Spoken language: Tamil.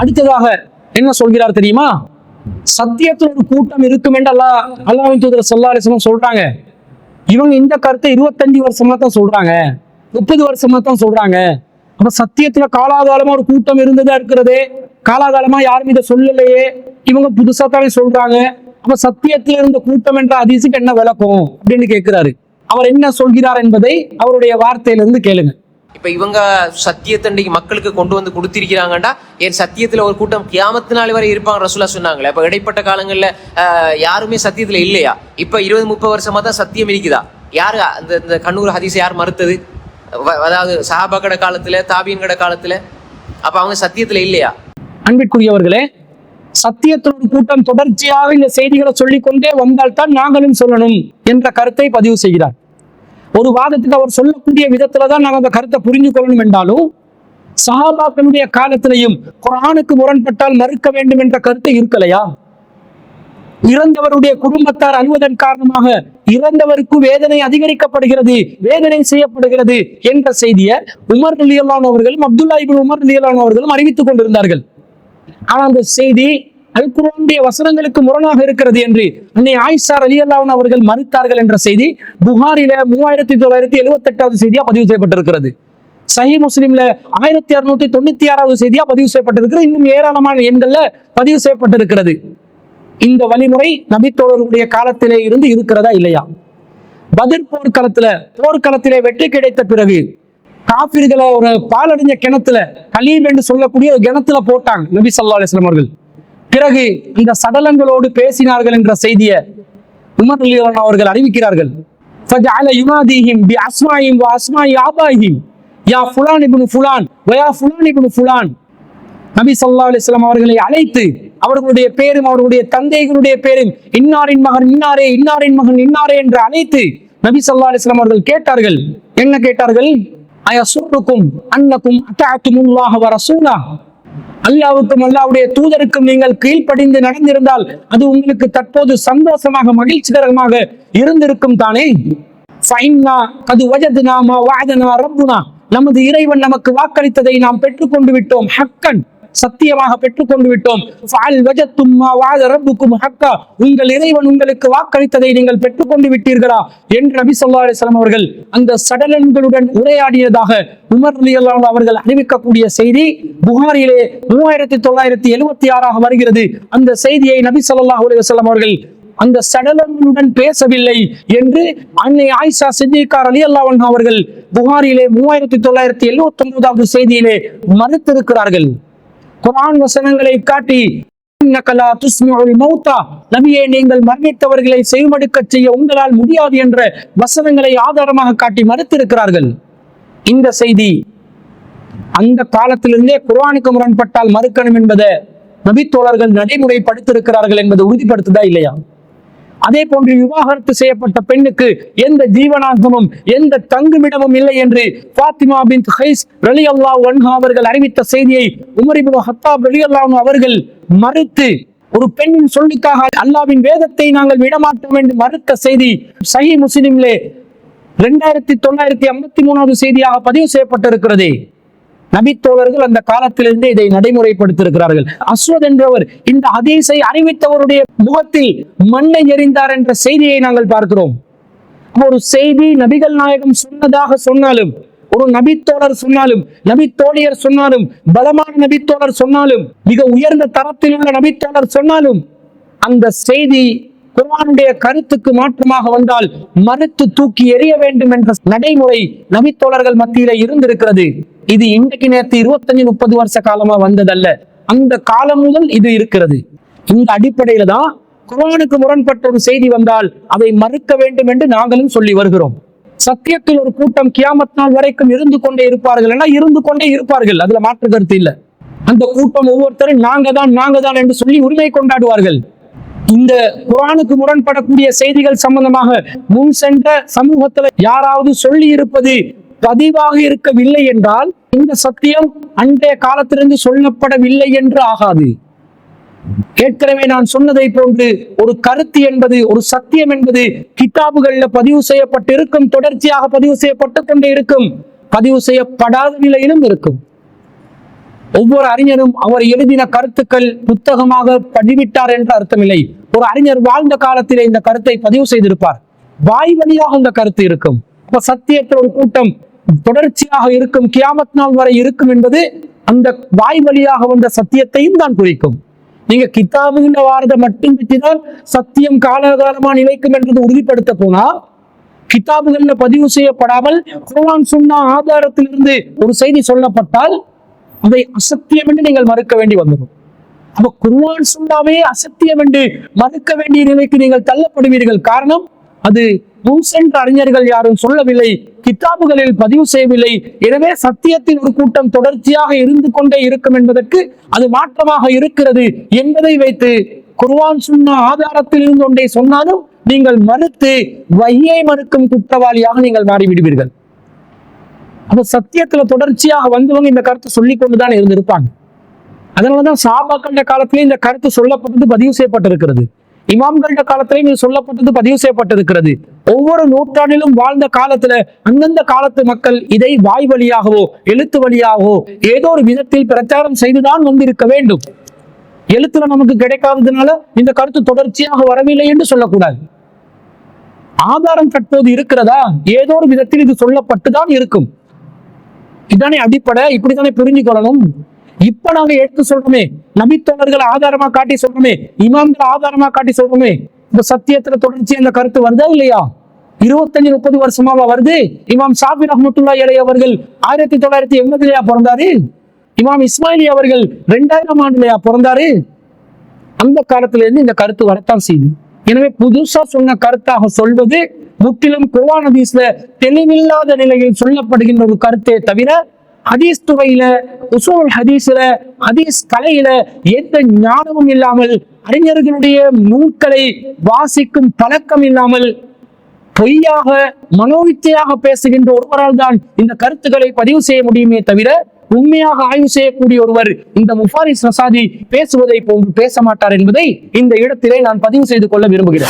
அடுத்ததாக என்ன சொல்கிறார் தெரியுமா? சத்தியத்தில் ஒரு கூட்டம் இருக்கும் என்று அல்லாஹ் அல்லாவின் தூதர் ஸல்லல்லாஹு அலைஹி சொல்றாங்க. இவங்க இந்த கருத்தை இருபத்தஞ்சு வருஷமா தான் சொல்றாங்க. முப்பது வருஷமா தான் சொல்றாங்க. அப்ப சத்தியத்துல காலாகாலமா ஒரு கூட்டம் இருந்ததா இருக்கிறதே? காலாகாலமா யாரும் இதை சொல்லலையே? இவங்க புதுசா தானே சொல்றாங்க. அப்ப சத்தியத்துல இருந்த கூட்டம் என்ற அதிசுக்கு என்ன விளக்கம்? அப்படின்னு கேட்கிறாரு. அவர் என்ன சொல்கிறார் என்பதை அவருடைய வார்த்தையிலிருந்து கேளுங்க. இப்ப இவங்க சத்தியத்தை மக்களுக்கு கொண்டு வந்து கொடுத்திருக்கிறாங்கடா. என் சத்தியத்துல ஒரு கூட்டம் கியாமத்து நாள் வரை இருப்பாங்க ரசூலா சொன்னாங்களே. அப்ப இடைப்பட்ட காலங்கள்ல யாருமே சத்தியத்துல இல்லையா? இப்ப இருபது முப்பது வருஷமா தான் சத்தியம் இருக்குதா யாரு அந்த இந்த கண்ணூர் ஹதீஸை யார் மறுத்தது? வ- அதாவது சஹாபாக்கட காலத்துல தாபியன்கட காலத்துல அப்ப அவங்க சத்தியத்துல இல்லையா? அன்பிற்குரியவர்களே சத்தியத்தில் கூட்டம் தொடர்ச்சியாக இந்த செய்திகளை சொல்லிக்கொண்டே வந்தால்தான் நாங்களும் சொல்லணும் என்ற கருத்தை பதிவு செய்கிறார். ஒரு வாதத்துக்கு அவர் சொல்லக்கூடிய விதத்துல தான் நாங்கள் அந்த கருத்தை புரிஞ்சு கொள்ளணும் என்றாலும் சஹாபாக்களுடைய காலத்திலையும் குரானுக்கு முரண்பட்டால் மறுக்க வேண்டும் என்ற கருத்து இருக்கலையா? இறந்தவருடைய குடும்பத்தார் அழுவதன் காரணமாக இறந்தவருக்கு வேதனை அதிகரிக்கப்படுகிறது வேதனை செய்யப்படுகிறது என்ற செய்தியை உமர் அலியல்லான் அவர்களும் அப்துல்லா இபின் உமர் அலியல்லான் அவர்களும் அறிவித்துக் கொண்டிருந்தார்கள். ஆனால் அந்த செய்தி அல் வசனங்களுக்கு முரணாக இருக்கிறது என்று அன்னை ஆயிஷார் அலி அல்லாவன் அவர்கள் மறுத்தார்கள் என்ற செய்தி புகாரில மூவாயிரத்தி தொள்ளாயிரத்தி எழுபத்தி எட்டாவது செய்தியா பதிவு செய்யப்பட்டிருக்கிறது. சஹி முஸ்லீம்ல ஆயிரத்தி அறுநூத்தி தொண்ணூத்தி ஆறாவது செய்தியா பதிவு செய்யப்பட்டிருக்கிறது. இன்னும் ஏராளமான எண்கள்ல பதிவு செய்யப்பட்டிருக்கிறது. இந்த வழிமுறை நபித்தோழர்களுடைய காலத்திலே இருந்து இருக்கிறதா இல்லையா? பதில் போர்க்களத்துல போர்க்களத்திலே வெற்றி கிடைத்த பிறகு காபிர்களை ஒரு பாலடைஞ்ச கிணத்துல கலீம் என்று சொல்லக்கூடிய ஒரு கிணத்துல போட்டாங்க நபி சல்லா அலைஹி அவர்கள். பிறகு இந்த சடலங்களோடு பேசினார்கள் என்ற செய்தியை உமர் ரலியல்லாஹு அன்ஹு அவர்கள் அறிவிக்கிறார்கள் فجعل يناديهم بأسمائهم وأسماء آبائهم يا فلان ابن فلان ويا فلان ابن فلان நபி ஸல்லல்லாஹு அலைஹி வஸல்லம் அவர்களை அழைத்து அவர்களுடைய பேரும் அவர்களுடைய தந்தைகளுடைய பேரும் இன்னாரின் மகன் இன்னாரே இன்னாரின் மகன் இன்னாரே என்று அழைத்து நபி ஸல்லல்லாஹு அலைஹி வஸல்லம் அவர்கள் கேட்டார்கள் என்ன கேட்டார்கள் அயசுருக்கும் அன்னக்கும் அத்தஅத்துமுல்லாஹ வ ரசூலா அல்லாவுக்கும் அல்லாவுடைய தூதருக்கும் நீங்கள் கீழ்ப்படிந்து நடந்திருந்தால் அது உங்களுக்கு தற்போது சந்தோஷமாக மகிழ்ச்சிகரமாக இருந்திருக்கும் தானே? கது வஜதுனா மா ரப்புனா. நமது இறைவன் நமக்கு வாக்களித்ததை நாம் பெற்றுக்கொண்டு விட்டோம். ஹக்கன். சத்தியமாக பெற்றுக்கொண்டு விட்டோம். உங்கள் இறைவன் உங்களுக்கு வாக்களித்ததை நீங்கள் பெற்றுக்கொண்டு விட்டீர்களா? என்று நபி சொல்லா அலிஸ்லாம் அவர்கள் அந்த சடலன்களுடன் உரையாடியதாக உமர் அலி அவர்கள் அறிவிக்கக்கூடிய செய்தி புகாரிலே மூவாயிரத்தி தொள்ளாயிரத்தி எழுபத்தி ஆறாக வருகிறது. அந்த செய்தியை நபி ஸல்லல்லாஹு அலுவலாம் அவர்கள் அந்த சடலங்களுடன் பேசவில்லை என்று அன்னை ஆயிஷா சித்திகார் அலி அல்லாவன் அவர்கள் புகாரிலே மூவாயிரத்தி தொள்ளாயிரத்தி எழுபத்தி ஒன்பதாவது செய்தியிலே மறுத்திருக்கிறார்கள். குரான் வசனங்களை காட்டி நபியை நீங்கள் மரணித்தவர்களை செய்மடுக்க செய்ய உங்களால் முடியாது என்ற வசனங்களை ஆதாரமாக காட்டி மறுத்திருக்கிறார்கள். இந்த செய்தி அந்த காலத்திலிருந்தே குரானுக்கு முரண்பட்டால் மறுக்கணும் என்பதை நபித்தோழர்கள் நடைமுறைப்படுத்திருக்கிறார்கள் என்பது உறுதிப்படுத்துதா இல்லையா? அதே போன்று விவாகரத்து செய்யப்பட்ட பெண்ணுக்கு எந்த ஜீவனாங்கமும் எந்த தங்குமிடமும் இல்லை என்று பாத்திமா பின் ஹைஸ் ரலியல்லாஹு அன்ஹா அவர்கள் அறிவித்த செய்தியை உமரிபு ஹத்தாப் ரலி அல்லாஹ் அவர்கள் மறுத்து ஒரு பெண்ணின் சொல்லுக்காக அல்லாவின் வேதத்தை நாங்கள் விடமாட்டோம் என்று மறுத்த செய்தி சஹி முஸ்லிம்லே இரண்டாயிரத்தி தொள்ளாயிரத்தி ஐம்பத்தி மூணாவது செய்தியாக பதிவு செய்யப்பட்டிருக்கிறது. நபித்தோழர்கள் அந்த காலத்திலிருந்தே இதை நடைமுறைப்படுத்திருக்கிறார்கள் அஸ்வத் என்றவர் இந்த ஹதீஸை அறிவித்தவருடைய முகத்தில் மண்ணை எறிந்தார் என்ற செய்தியை நாங்கள் பார்க்கிறோம். ஒரு செய்தி நபிகள் நாயகம் சொன்னதாக சொன்னாலும் ஒரு நபித்தோழர் சொன்னாலும் நபித்தோழியர் சொன்னாலும் பலமான நபித்தோழர் சொன்னாலும் மிக உயர்ந்த தரத்தில் உள்ள நபித்தோழர் சொன்னாலும் அந்த செய்தி குரானுடைய கருத்துக்கு மாற்றமாக வந்தால் மறுத்து தூக்கி எறிய வேண்டும் என்ற நடைமுறை நபித்தோழர்கள் மத்தியில இருந்திருக்கிறது. இது இன்றைக்கு நேரத்து இருபத்தஞ்சு முப்பது வருஷ காலமா வந்ததல்ல. அந்த காலம் முதல் இது இருக்கிறது. இந்த அடிப்படையில தான் குரானுக்கு முரண்பட்ட ஒரு செய்தி வந்தால் அதை மறுக்க வேண்டும் என்று நாங்களும் சொல்லி வருகிறோம். சத்தியத்தில் ஒரு கூட்டம் கியாமத் நாள் வரைக்கும் இருந்து கொண்டே இருப்பார்கள் என இருந்து கொண்டே இருப்பார்கள். அதுல மாற்று கருத்து இல்ல. அந்த கூட்டம் ஒவ்வொருத்தரும் நாங்க தான் நாங்க தான் என்று சொல்லி உரிமை கொண்டாடுவார்கள். இந்த குரானுக்கு முரண்படக்கூடிய செய்திகள் சம்பந்தமாக முன் சென்ற சமூகத்துல யாராவது சொல்லி இருப்பது பதிவாக இருக்கவில்லை என்றால் இந்த சத்தியம் அன்றைய காலத்திலிருந்து சொல்லப்படவில்லை என்று ஆகாது. ஏற்கனவே நான் சொன்னதை போன்று ஒரு கருத்து என்பது ஒரு சத்தியம் என்பது கிதாபுகள்ல பதிவு செய்யப்பட்டு இருக்கும் தொடர்ச்சியாக பதிவு செய்யப்பட்டு கொண்டே இருக்கும். பதிவு செய்யப்படாத நிலையிலும் இருக்கும். ஒவ்வொரு அறிஞரும் அவர் எழுதின கருத்துக்கள் புத்தகமாக பதிவிட்டார் என்ற அர்த்தமில்லை. ஒரு அறிஞர் வாழ்ந்த காலத்திலே இந்த கருத்தை பதிவு செய்திருப்பார். வாய் வழியாக இந்த கருத்து இருக்கும். அப்ப சத்தியத்தில் ஒரு கூட்டம் தொடர்ச்சியாக இருக்கும் கியாமத் நாள் வரை இருக்கும் என்பது அந்த வாய் வழியாக வந்த சத்தியத்தையும் தான் குறிக்கும். நீங்க கிதாபுகின்ற வாரதை மட்டும் பற்றிதான் சத்தியம் காலகாலமா நிலைக்கும் என்றது உறுதிப்படுத்த போனா கிதாபுகள்ல பதிவு செய்யப்படாமல் குருவான் சுன்னா ஆதாரத்திலிருந்து ஒரு செய்தி சொல்லப்பட்டால் அதை அசத்தியம் என்று நீங்கள் மறுக்க வேண்டி வந்துடும். அப்ப குருவான் சுன்னாவே அசத்தியம் என்று மறுக்க வேண்டிய நிலைக்கு நீங்கள் தள்ளப்படுவீர்கள். காரணம் அது முன் அறிஞர்கள் யாரும் சொல்லவில்லை கிதாபுகளில் பதிவு செய்யவில்லை. எனவே சத்தியத்தின் ஒரு கூட்டம் தொடர்ச்சியாக இருந்து கொண்டே இருக்கும் என்பதற்கு அது மாற்றமாக இருக்கிறது என்பதை வைத்து குர்வான் சுன்னா ஆதாரத்தில் இருந்து ஒன்றை சொன்னாலும் நீங்கள் மறுத்து வையை மறுக்கும் குற்றவாளியாக நீங்கள் மாறிவிடுவீர்கள். அப்ப சத்தியத்துல தொடர்ச்சியாக வந்தவங்க இந்த கருத்தை சொல்லி கொண்டுதான் இருந்திருப்பாங்க. அதனாலதான் சாபாக்கள காலத்திலே இந்த கருத்து சொல்லப்பட்டது பதிவு செய்யப்பட்டிருக்கிறது. இமாம்கள காலத்திலேயும் இது சொல்லப்பட்டது பதிவு செய்யப்பட்டிருக்கிறது. ஒவ்வொரு நூற்றாண்டிலும் வாழ்ந்த காலத்துல அந்தந்த காலத்து மக்கள் இதை வாய் வழியாகவோ எழுத்து வழியாகவோ ஏதோ ஒரு விதத்தில் பிரச்சாரம் செய்துதான் வந்திருக்க வேண்டும். எழுத்துல நமக்கு கிடைக்காததுனால இந்த கருத்து தொடர்ச்சியாக வரவில்லை என்று சொல்லக்கூடாது. ஆதாரம் தற்போது இருக்கிறதா? ஏதோ ஒரு விதத்தில் இது சொல்லப்பட்டுதான் இருக்கும். இதானே அடிப்படை இப்படித்தானே புரிஞ்சுக்கொள்ளணும் இப்ப நாங்க எடுத்து சொல்றோமே நபித்தோழர்களை ஆதாரமா காட்டி சொல்றோமே இமாம்களை ஆதாரமா காட்டி சொல்றோமே இந்த சத்தியத்துல தொடர்ச்சி இந்த கருத்து வருதா இல்லையா? இருபத்தஞ்சு முப்பது வருஷமாவா வருது? இமாம் சாபி ரஹமத்துல்லா இலை அவர்கள் ஆயிரத்தி தொள்ளாயிரத்தி எண்பதுலயா பிறந்தாரு? இமாம் இஸ்மாயிலி அவர்கள் ரெண்டாயிரம் ஆண்டுலயா பிறந்தாரு? அந்த காலத்துல இருந்து இந்த கருத்து வரத்தான் செய்யுது எனவே புதுசா சொன்ன கருத்தாக சொல்வது முற்றிலும் குர்ஆன் ஹதீஸ்ல தெளிவில்லாத நிலையில் சொல்லப்படுகின்ற ஒரு கருத்தை தவிர ஹதீஸ் துறையில உசூல் ஹதீஸ்ல ஹதீஸ் கலையில எந்த ஞானமும் இல்லாமல் அறிஞர்களுடைய நூல்களை வாசிக்கும் பழக்கம் இல்லாமல் பொய்யாக மனோவித்தையாக பேசுகின்ற ஒருவரால் தான் இந்த கருத்துக்களை பதிவு செய்ய முடியுமே தவிர உண்மையாக ஆய்வு செய்யக்கூடிய ஒருவர் இந்த முஃபாரிஸ் ரசாதி பேசுவதை போன்று பேச மாட்டார் என்பதை இந்த இடத்திலே நான் பதிவு செய்து கொள்ள விரும்புகிறேன்.